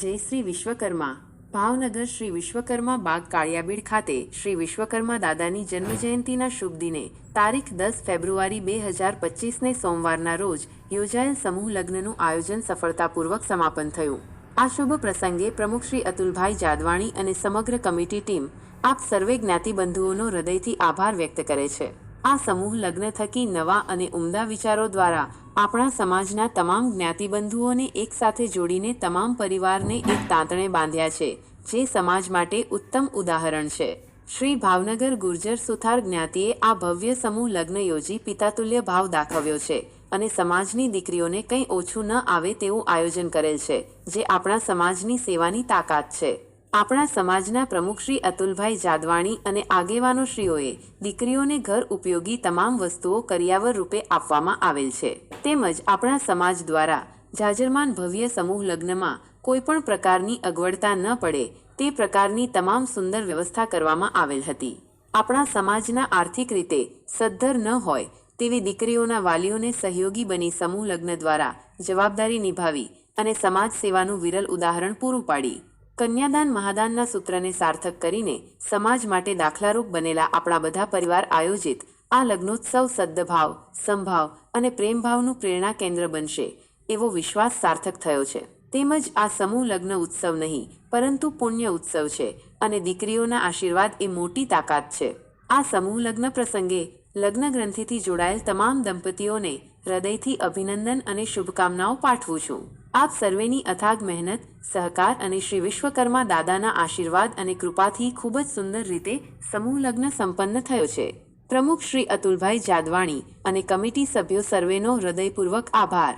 જય શ્રી વિશ્વકર્મા. ભાવનગર શ્રી વિશ્વકર્મા બાગ કાળિયાબીડ ખાતે શ્રી વિશ્વકર્મા દાદાની જન્મજયંતિના શુભ દિને, તારીખ દસ ફેબ્રુઆરી બે હજાર પચીસને સોમવારના રોજ યોજાયેલ સમૂહ લગ્નનું આયોજન સફળતાપૂર્વક સમાપન થયું. આ શુભ પ્રસંગે પ્રમુખ શ્રી અતુલભાઈ જાદવાણી અને સમગ્ર કમિટી ટીમ આપ સર્વે જ્ઞાતિબંધુઓનો હૃદયથી આભાર વ્યક્ત કરે છે. આ સમૂહ લગ્ન થકી નવા અને ઉમદા વિચારો દ્વારા આપણા સમાજના તમામ જ્ઞાતિબંધુઓને એકસાથે જોડીને તમામ પરિવારને એક તાંતણે બાંધ્યા છે, જે સમાજ માટે ઉત્તમ ઉદાહરણ છે. શ્રી ભાવનગર ગુર્જર સુથાર જ્ઞાતિએ આ ભવ્ય સમૂહ લગ્ન યોજી પિતાતુલ્ય ભાવ દાખવ્યો છે અને સમાજની દીકરીઓને કંઈ ઓછું ન આવે તેવું આયોજન કરેલ છે, જે આપણા સમાજની સેવાની તાકાત છે. આપણા સમાજના પ્રમુખ શ્રી અતુલભાઈ જાદવાણી અને આગેવાનોશ્રીઓએ દીકરીઓને ઘર ઉપયોગી તમામ વસ્તુઓ કરિયાવર રૂપે આપવામાં આવેલ છે. તેમજ આપણા સમાજ દ્વારા જાજરમાન ભવ્ય સમૂહ લગ્નમાં કોઈ પણ પ્રકારની અગવડતા ન પડે તે પ્રકારની તમામ સુંદર વ્યવસ્થા કરવામાં આવેલ હતી. આપણા સમાજના આર્થિક રીતે સદ્ધર ન હોય તેવી દીકરીઓના વાલીઓને સહયોગી બની સમૂહ લગ્ન દ્વારા જવાબદારી નિભાવી અને સમાજ સેવાનું વિરલ ઉદાહરણ પૂરું પાડી. કન્યાદાન મહાદાનના સૂત્રને સાર્થક કરીને સમાજ માટે દાખલારૂપ બનેલા આપણા બધા પરિવાર આયોજિત આ લગ્નોત્સવ સદ્દભાવ, સંભાવ અને પ્રેમભાવનું પ્રેરણા કેન્દ્ર બનશે એવો વિશ્વાસ સાર્થક થયો છે. તેમજ આ સમૂહ લગ્ન ઉત્સવ નહીં, પરંતુ પુણ્ય ઉત્સવ છે અને દીકરીઓના આશીર્વાદ એ મોટી તાકાત છે. આ સમૂહ લગ્ન પ્રસંગે લગ્ન ગ્રંથિથી જોડાયેલ તમામ દંપતીઓને હૃદયથી અભિનંદન અને શુભકામનાઓ પાઠવું છું. આપ સર્વેની અથાગ મહેનત, સહકાર અને શ્રી વિશ્વકર્મા દાદાના આશીર્વાદ અને કૃપાથી ખૂબ જ સુંદર રીતે સમૂહ લગ્ન સંપન્ન થયો છે. પ્રમુખ શ્રી અતુલભાઈ જાદવાણી અને કમિટી સભ્યો સર્વેનો હૃદયપૂર્વક આભાર.